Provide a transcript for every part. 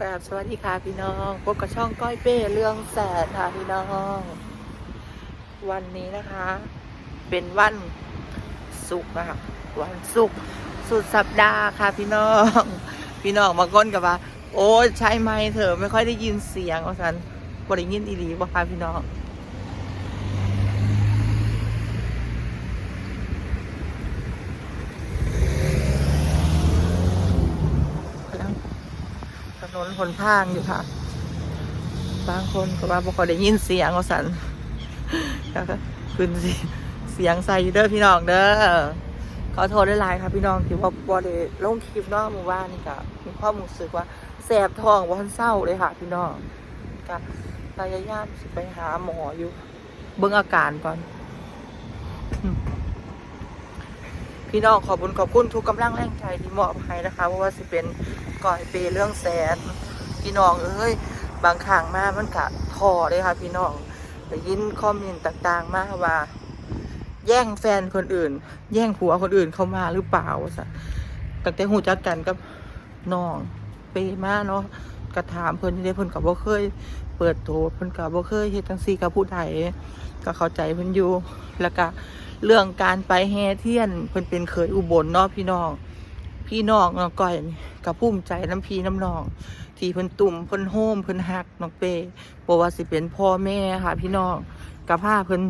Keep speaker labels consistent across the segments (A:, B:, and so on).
A: กราบสวัสดีค่ะพี่น้องพบกับช่องก้อยเป้เรื่องแสนค่ะพี่น้อง วันนี้นะคะ เป็นวันศุกร์นะคะวันศุกร์สุดสัปดาห์ค่ะพี่น้อง พี่น้องมาก้นกับว่า โอ้ใช่ไหมเถอะไม่ค่อยได้ยินเสียงว่าสันบริยินอีหลีบ่ค่ะพี่น้อง กำลังถนน หนทางอยู่ค่ะ บางคนก็ว่าบ่ค่อยได้ยินเสียงว่าสันแล้วก็ขึ้นเสียงใส่เด้อพี่น้องเด้อขอโทษด้วยลายครับพี่น้องที่ว่าบ่ได้ลงคลิปนาะเมื่อวานนี่ก็มีความรู้สึกว่าแสบท้องบ่ทันเศร้าเลยค่ะพี่น้องก็พยายามสิไปหาหมออยู่ เบิ่งอาการก่อน พี่น้องขอบคุณขอบคุณทุกกำลังแรงใจที่มอบให้นะคะเพราะว่าสิเป็นก่อยเปเรื่องแสนพี่น้องเอ้ยบางครั้งมามันกะทอเลยค่ะ พี่น้องได้ยินคอมเมนต์ต่างๆ มาว่า แย่งแฟนคนอื่น แย่งผัวคนอื่นเข้ามาหรือเปล่าสะตั้งแต่หูจักกันกับน้องเปมาเนาะกระถามเพิ่นนี่ได้เพิ่นกับบ่เคย เปิดโถเพิ่นกับบ่เคยเฮ็ดจังซี่กับผู้ใดก็เข้าใจเพิ่นอยู่แล้วก็ เรื่องการไปแห่เทียนเพิ่นเป็นเคยอุบลเนาะพี่น้อง พี่น้องน้องก้อยกับภูมิใจน้ำพีน้ำนองที่เพิ่นตุ่มเพิ่นโฮมเพิ่นฮักน้องเป้บ่ว่าสิเป็นพ่อแม่ค่ะ พี่น้องกับพาเพิ่น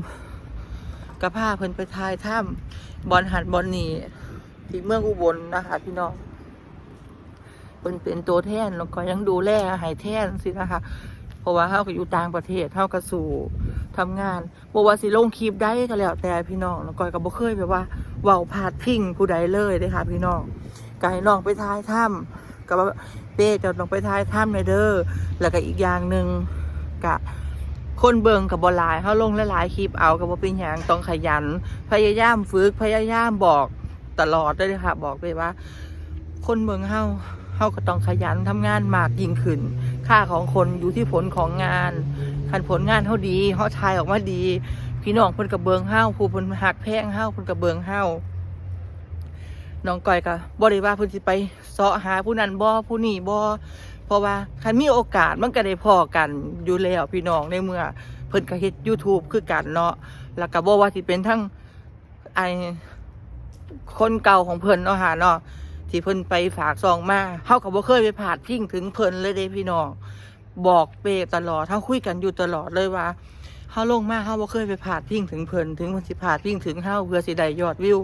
A: กับพาเพิ่นไปทายถ้ำบอลหัดบอลนีที่เมืองอุบลนะคะพี่น้องเพิ่นเป็นตัวแทนน้องก้อยยังดูแลให้แทนสินะคะ เพราะว่าเฮาก็อยู่ต่างประเทศเฮาก็สู่ทำงานบ่ว่าสิลงคลิปได้ก็แล้วแต่พี่น้องน้องก้อยก็บ่เคยแบบว่าเว้าพาดพิงผู้ใดเลยเด้ค่ะ พี่น้องก็ให้น้องไปท้ายถ้ำก็ว่าเป้จะต้องไปท้ายถ้ำในเด้อแล้วก็อีกอย่างหนึ่งกะคนเบิงกับบอลายเฮาลงหลายๆคลิปเอากับว่าเป็นหยังต้องขยัน พยายามฝึกพยายามบอกตลอดเลยค่ะ บอกไปว่า คนเมืองเฮาเฮาก็ต้องขยันทำงานมากยิ่งขึ้น ค่าของคนอยู่ที่ผลของงานคันผลงานเฮาดีเฮาทายออกมาดี พี่น้องเพิ่นกับเบิงเฮาผู้เพิ่นหักแพงเฮาเพิ่นกับเบิงเฮาน้องก้อยก็บ่ได้ว่าเพิ่นสิไปเสาะหาผู้นั้นบ่ผู้นี้บ่เพราะว่าคันมีโอกาสมันก็ได้พอกันอยู่แล้วพี่น้องในเมื่อเพิ่นก็เฮ็ด YouTube คือกันเนาะแล้วก็บ่ว่าสิเป็นทั้งไอคนเก่าของเพิ่นเนาะหาเนาะ ที่เพิ่นไปฝากซองมาเฮาก็บ่เคยไปผาดพิงถึงเพิ่นเลยเด้พี่น้องบอกเปตลอดเฮาคุยกันอยู่ตลอดเลยว่าเฮาลงมาเฮาบ่เคยไปผาดพิงถึงเพิ่นถึงเพิ่นสิผาดพิงถึงเฮาเพื่อสิได้ยอดวิว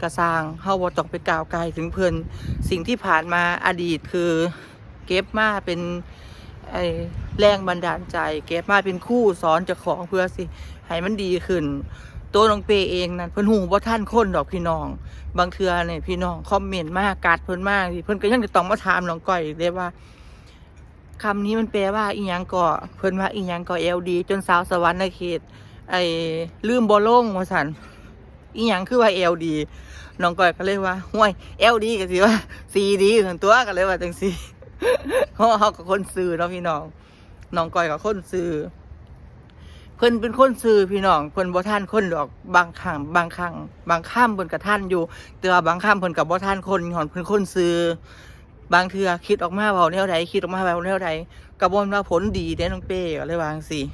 A: กระสร้างเฮาบ่ต้องไปกล่าวไกลถึงเพิ่นสิ่งที่ผ่านมาอดีตคือเก็บมาเป็นไอแรงบันดาลใจ เก็บมาเป็นคู่สอนเจ้าของเพื่อสิให้มันดีขึ้น ตัวน้องเปเองนั่นเพิ่นหูบ่ท่านคนดอกพี่น้อง บางเทื่อเนี่ยพี่น้องคอมเมนต์มากกัดเพิ่นมากเพิ่นก็ยังจะต้องมาถามน้องก้อยอีกเลยว่าคำนี้มันแปลว่าอีหยังก่อเพิ่นว่าอีหยังก่อเอลดี จนสาวสวรรค์ในเขต ไอ้ลืมบ่ลงว่าซั่นอีหยังคือว่าเอลดีน้องก้อยก็เลยว่าห่วยเอลดีก็สิว่าซีดีส่วนตัวก็เลยว่าจังซี่เพราะเขากับคนซื้อเนาะพี่น้องน้องก้อยกับคนซื้อ พิ่นเป็นคนซื้อพี่น้องเพิ่นบ่ท่านคนดอกบางครั้งบางครั้งบางข้ามเพิ่นกับท่านอยู่แต่ว่าบางข้ามเพิ่นกับบ่ท่านคนหอนเพิ่นคนซื้อบางเทื่อคิดออกมาเว้าแนวใดคิดออกมาเว้าแนวใดก็บ่ว่าผลดีเด้น้องเป้ก็เลยว่าจังซี่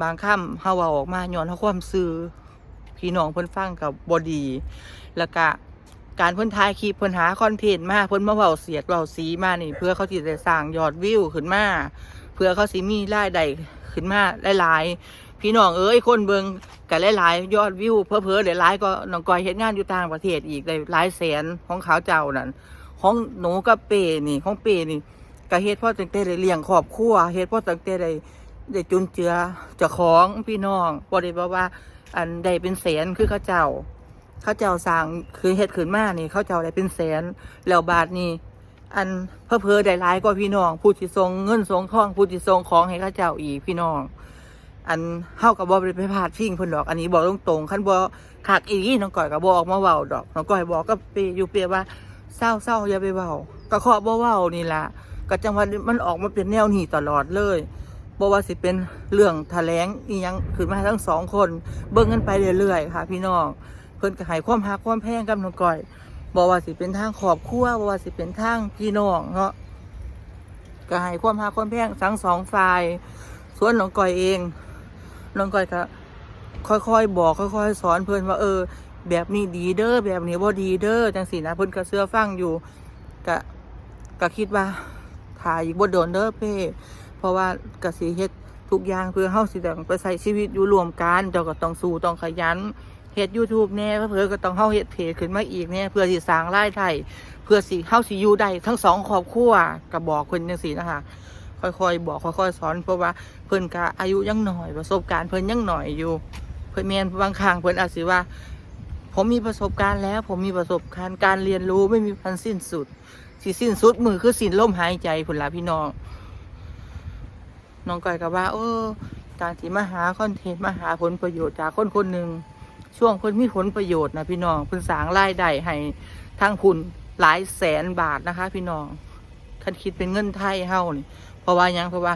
A: บางค่ำเฮาเว้าออกมาย้อนเฮาความซื้อพี่น้องเพิ่นฟังกับบ่ดี แล้วก็การเพิ่นถ่ายคลิปเพิ่นหาคอนเทนต์มาเพิ่นมาเว้าเสียดเว้าสีมานี่ เพื่อเขาสิได้สร้างยอดวิวขึ้นมา เพื่อเขาสิมีรายได้ขึ้นมาหลายๆพี่น้องเอ้ยคนเบิงกันหลายๆยอดวิวเพิ่อหลายๆก็น้องก้อยเฮ็ดงานอยู่ต่างประเทศอีกได้หลายแสนของเขาเจ้านั่นของหนูกับเปนี่ของเปนี่ก็เฮ็ดพราะตั้งแต่ได้เลี้ยงครอบครัวเฮ็ดพราะตั้งแต่ได้ได้จุนเจือเจ้าของพี่น้องบ่ได้บอกว่า อันใดเป็นแสนคือเขาเจ้า เขาเจ้าสร้างคือเฮ็ดขึ้นมานี่ เขาเจ้าได้เป็นแสนแล้วบาทนี่ อันเพิ่อเพอได้หลายกว่าพี่น้อง ผู้ที่ส่งเงินส่งทองผู้ที่ส่งของให้เขาเจ้าอีกพี่น้อง อันเฮากับบ่ได้ไปพาดพิงเพิ่นดอก อันนี้บอกตรงๆคันบ่คักอีน้องก้อยก็บ่ออกมาเว้าดอกน้องก้อยบอกก็เปอยู่เปียว่าเศร้าๆอย่าไปเว้าก็ขอบ่เว้านี่ละก็จังหว่ามันออกมาเป็นแนวนี้ตลอดเลยบ่ว่าสิเป็นเรื่องแถลงอียังขึ้นมาทั้งสองคน เบิ่งกันไปเรื่อยๆค่ะ พี่น้องเพิ่นก็ให้ความฮักความแพงกับน้องก้อย บอกว่าสิเป็นทางครอบครัวบอกว่าสิเป็นทางพี่น้องเนาะก็ให้ความหาความแพงทั้งสองฝ่ายส่วนน้องก้อยเองน้องก้อยก็ค่อยๆ บอกค่อย ๆ สอนเพื่อนว่าเออ แบบนี้ดีเด้อแบบนี้บ่ดีเด้อจังสีนะเพิ่อนก็เสื้อฟังอยู่ก็ก็คิดว่าถ่ายอีกบ่โดนเด้อเพ่เพราะว่าก็สิเฮ็ดทุกอย่างเพื่อเฮาสิได้ไปใช้ชีวิตอยู่รวมกันเจ้าก็ต้องสู้ต้องขยัน เฮ็ด YouTube แน่เพื่อก็ต้องเฮาเฮ็ดเพจขึ้นมาอีกแน่เพื่อสิสร้างรายได้เพื่อสิเฮาสิอยู่ได้ทั้งสองครอบครัวก็บอกเพิ่นจังซี่นะคะค่อยๆ บอกค่อยๆสอนเพราะว่าเพิ่นก็อายุยังหน่อยประสบการณ์เพิ่นยังหน่อยอยู่ เพิ่นแม่นบางครั้งเพิ่นอาจสิว่า ผมมีประสบการณ์แล้ว ผมมีประสบการณ์การเรียนรู้ไม่มีพันสิ้นสุดสิสิ้นสุดมือคือสิ้นลมหายใจผลละพี่น้องน้องก้อยก็ว่า เออการที่มาหาคอนเทนต์มาหาผลประโยชน์จากคนคนหนึ่ง ช่วงเพิ่นมีผลประโยชน์นะพี่น้องเพิ่นสร้างรายได้ให้ทางคุณหลายแสนบาทนะคะ พี่น้องคันคิดเป็นเงินไทยเฮานี่เพราะว่ายังเพราะว่า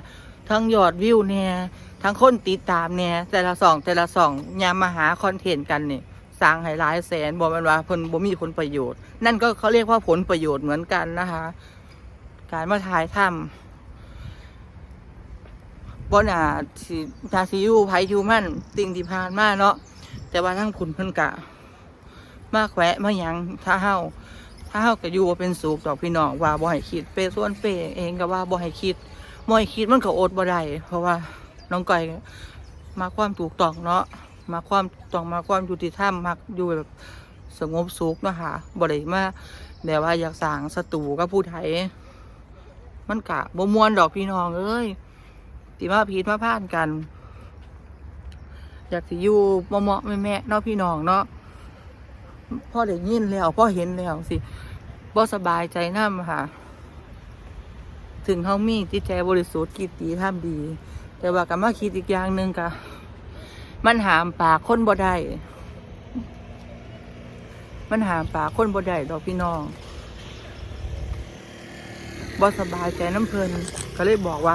A: ทั้งยอดวิวเนี่ยทั้งคนติดตามเนี่ยแต่ละสองแต่ละสองยามมาหาคอนเทนต์กันเนี่ยสร้างให้หลายแสนบอกมันว่าผลบ่มีผลประโยชน์ นั่นก็เขาเรียกว่าผลประโยชน์เหมือนกันนะคะ การมาถ่ายทำบ่น่าสินาซิยูไผยูมันติ่งที่ผ่านมาเนาะ แต่ว่าทั้งคุณเพิ่นกะ มาแขวะมาหยังถ้าเฮาถ้าเฮาก็อยู่บ่เป็นสุขดอกพี่น้องว่าบ่ให้คิดเปส่วนเปเองก็ว่าบ่ให้คิดมอยคิดมันก็อดบ่ได้เพราะว่าน้องก้อยมาความถูกต้องเนาะมาความต้องมาความยุติธรรมมักอยู่แบบสงบสุขเนาะค่ะบ่ได้มาแบบว่าอยากสร้างศัตรูกับผู้ไทยมันกะบ่มวนดอกพี่น้องเอ้ยสิมาพีดมาพานกัน อยากสิอยู่เหมาะๆแม่ๆเนาะพี่น้องเนาะพ่อได้ยินแล้วพ่อเห็นแล้วสิบ่สบายใจน้ำค่ะ ถึงเขามีจิตใจบริสุทธิ์กิตดีทำดี แต่ว่ากับมาคิดอีกอย่างหนึ่งกะมันหามปากคนบ่ได้มันหามปากคนบ่ได้ดอกพี่น้องบ่สบายใจน้ำเพลินก็เลยบอกว่า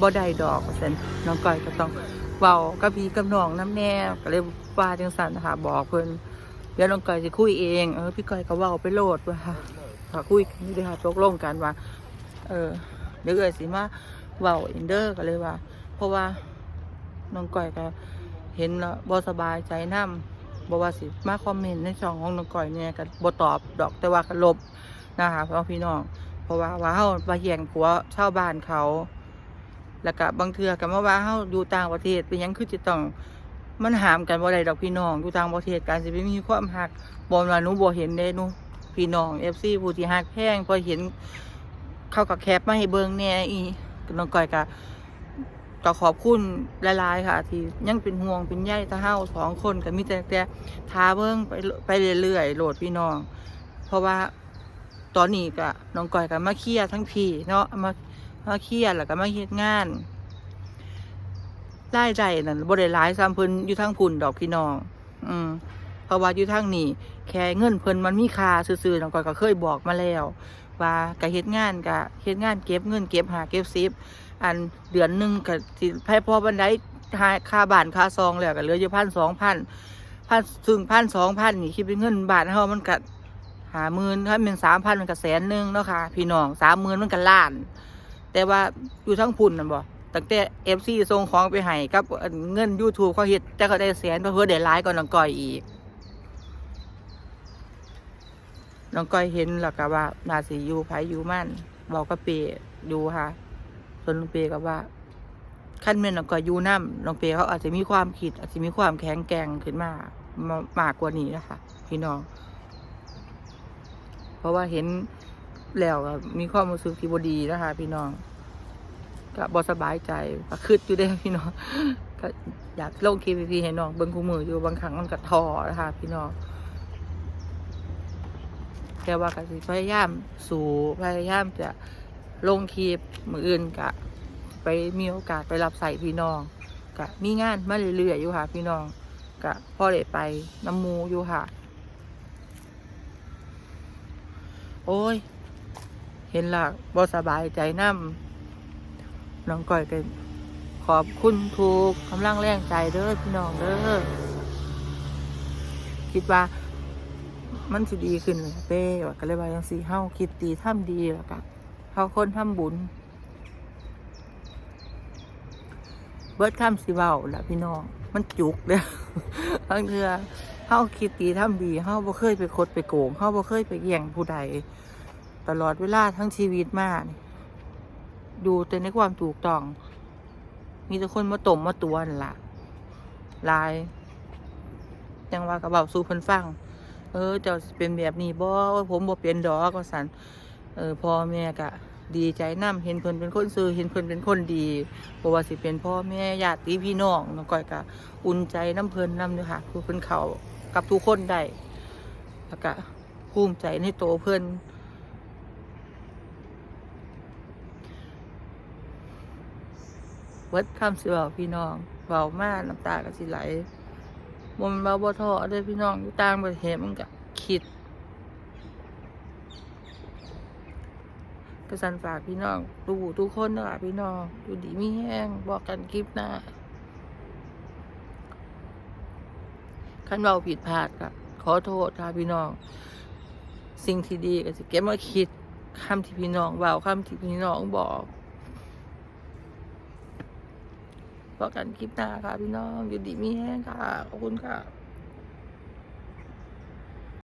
A: บ่ได้ดอกเซนน้องก้อยก็ต้อง เบากับพี่กับน้องน้ำแน่ก็เลยว่าจังสันนะคะบอกเพิ่นเดี๋ยวน้องก้อยจะคุยเองเออพี่ก้อยก็เว้าไปโลดว่าค่ะคุยกันนี่เลยค่ะตกลงกันว่า เออเดี๋ยวเกิดสิมาเว้าอินเดอร์กันเลยว่า เพราะว่าน้องก้อยก็เห็นแล้วบ่สบายใจนํบ่ว่าสิมาคอมเมนต์ในช่องของน้องก้อยเนี่ยก็บ่ตอบดอกแต่ว่าก็ลบนะคะเพราะพี่น้อง เพราะว่าว่าเฮามาแย่งผัวชาวบ้านเขา แล้วก็บางเทื่อก็มาว่าเฮาอยู่ต่างประเทศเป็นยังคือจะต้องมันหามกันบ่ได้ดอกพี่น้องอยู่ต่างประเทศการสิไปมีความฮักบ่ว่าหนูบ่เห็นเด้หนูพี่น้อง FC ผู้ที่ฮักแพงพอเห็นเขากับแคปมาให้เบิ่งแน่อีน้องก้อยก็ก็ขอบคุณหลายๆค่ะ ที่ยังเป็นห่วงเป็นใยถ้าเฮาสองคนก็มีแต่แต่ทาเบิ่งไปไปเรื่อยๆโหลดพี่น้อง เพราะว่าตอนนี้ก็น้องก้อยก็มาเคลียร์ทั้งพี่เนาะมา มาเคลียร์แล้วก็มาเฮ็ดงานรายได้นั่นบ่ได้หลายซ้ำเพิ่นอยู่ทางพุ่นดอกพี่น้อง อืมเพราะว่าอยู่ทางนี้แค่เงินเพิ่นมันมีค่าซื่อๆน้องก้อยก็เคยบอกมาแล้ว ว่าก็เฮ็ดงานก็เฮ็ดงานเก็บเงินเก็บหาเก็บซิปอันเดือนหนึ่งก็สิให้พอบันไดหาค่าบ้านค่าซองแล้วก็เหลืออยู่พันสองพันพันซึ่งพันสองพันนี่คิดเป็นเงินบาทเฮามันก็หาหมื่นถ้าเป็นสามพันมันก็แสนหนึ่งเนาะค่ะ พี่น้องสามหมื่นมันก็ล้าน แต่ว่าอยู่ทั้งพุ่นน่ะบ่ตั้งแต่เอฟซีส่งของไปให้กับเงิน YouTube เขาเฮ็ดแต่ก็ได้แสนเพื่อได้หลายกว่าน้องก้อยอีก น้องก้อยเห็นแล้วก็ว่านาสีอยู่ไผอยู่มั่นบอกกับเปดูค่ะ ส่วนน้องเปก็ว่าขั้นเม่นน้องก้อยอยู่น้ำน้องเปเขาอาจจะมีความคิด อาจจะมีความแข็งแกร่งขึ้นมามามากกว่านี้นะคะพี่น้อง เพราะว่าเห็น แล้วก็มีความรู้สึกที่บดีนะคะ พี่น้องก็บสบายใจก็คืดอยู่ได้พี่น้องก็อยากลงคลิปพี่ให้น้องเบิ้งคู่มืออยู่บางครั้งมันก็ท้อนะคะ พี่น้องแต่ว่าก็พยายามสู่พยายามจะลงคลิปมืออื่นกะไปมีโอกาสไปรับใส่พี่น้องกะมีงานมาเรื่อยๆอยู่ค่ะ พี่น้องกะพ่อเด็ไปน้ำมูอยู่ค่ะ โอ้ย เห็นละบ่สบายใจน้ำน้องก้อยก็ขอบคุณทุกกำลังแรงใจเด้อพี่น้องเด้อคิดว่ามันสิดีขึ้นเลยเป้ว่าก็เลยว่าจังซี่เฮาคิดดีทำดีแล้วก็เฮาคนทำบุญ เบิดคำสิเว้าล่ะพี่น้อง มันจุกเด้อบางเทือเฮาคิดดีทำดีเฮาบ่เคยไปคดไปโกงเฮาบ่เคยไปแย่งผู้ใด ตลอดเวลาทั้งชีวิตมานี่ดูแต่ในความถูกต้อง มีแต่คนมาตมมาตวนล่ะลายจังว่ากระเบาสู่เพิ่นฟัง เออ เจ้าเป็นแบบนี้บ่ว่าผมบ่เป็นดอกว่าสันเออพ่อแม่ก็ดีใจนํเห็นเพิ่นเป็นคนซื่อเห็นเพิ่นเป็นคนดีบ่ว่าสิเป็นพ่อแม่ญาติพี่น้องน้องก้อยก็อุ่นใจน้ำเพิ่นนำเด้อค่ะคือเพิ่นเขากับทุกคนได้แล้วก็ภูมิใจในโตวเพิ่น เบิดคำสิเว้าพี่น้องเว้ามาน้ำตาก็สิไหลมันเบาบ่ท้อเด้อพี่น้องอยู่ต่างประเทศมันก็คิดกระสันฝากพี่น้องดูทุกคนนะคะพี่น้องอยู่ดีมีแห้งบอกกันคลิปหน้าคันเราผิดพลาดก็ขอโทษค่ะพี่น้อง สิ่งที่ดีก็จะเก็บมาคิดคำที่พี่น้องเบาคำที่พี่น้องบอก บอกันคลิปหน้าค่ะพี่น้องอยู่ดีมีแห้งค่ะ ขอบคุณค่ะ